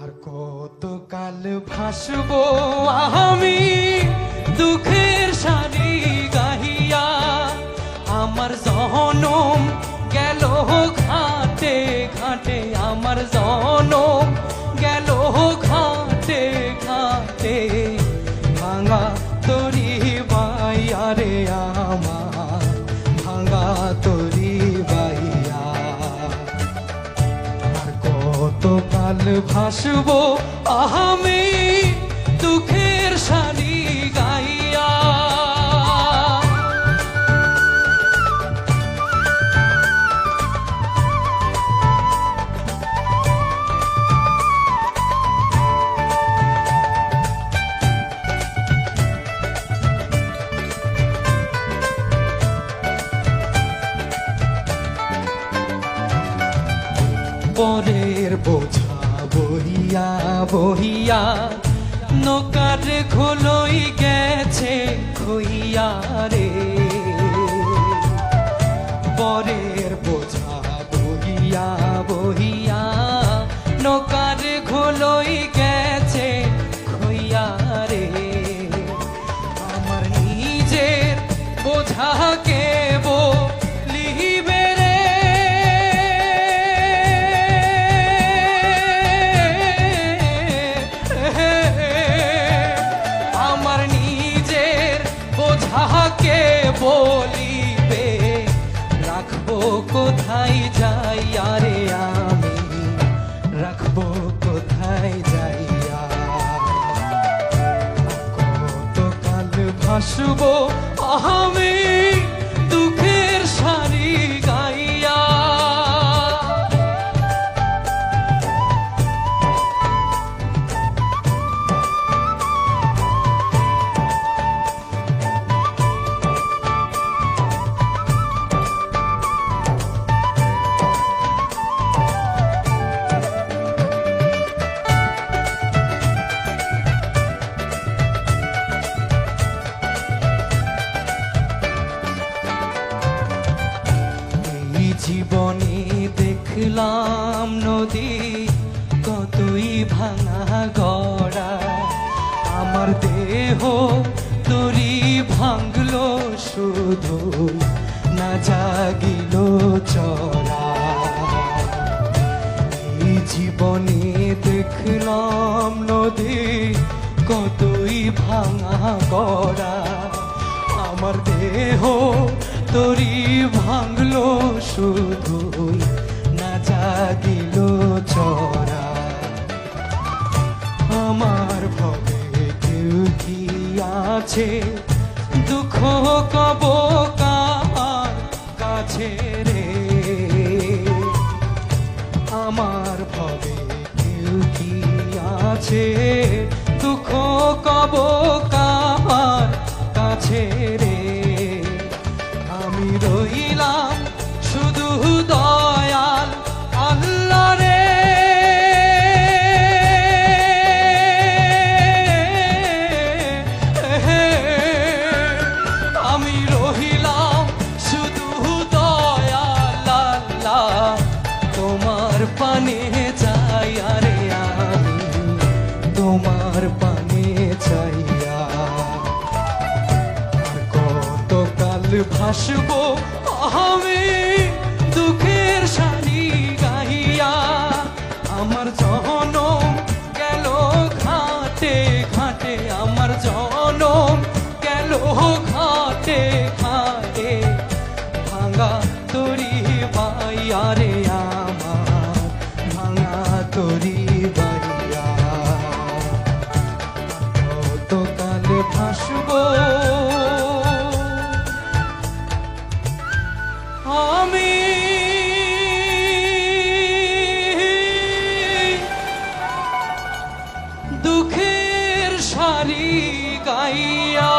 আর কতকাল ভাসব আমি দুঃখের সারি গাহিয়া? আমার জনম গেল ঘাটে ঘাটে, আমার জনম গেল ঘাটে ঘাটে। কাল ভাসবো আমি দুঃখের শাড়ি গাইয়া। পরের বোঝা বহিয়া বহিয়া, নৌকার খোলই গেছে খইয়া রে। পরের বোঝা বহিয়া বহিয়া, নৌকার খোলই গেছে খইয়া রে। আমার নিজের বোঝা বলিবে রাখব কোথায় যাই? আরে আমি রাখব কোথায় যাই? কত কাল ভাসবো? আমি দেখলাম নদী কতই ভাঙা গড়া। আমার দেহ তরি ভাঙলো শুধু না জাগিল চরা এই জীবনে দেখলাম নদী কতই ভাঙা গড়া। আমার দেহ তরি ভাঙলো শুধু জাগিল চরা আমার কি আছে? দুঃখ কব কাছে রে? আমার ভবে কি আছে? দুঃখ কব কার ভাসবো? আমি দুঃখের শাড়ি গাইয়া আমার জনম দুঃখের সারি গাইয়া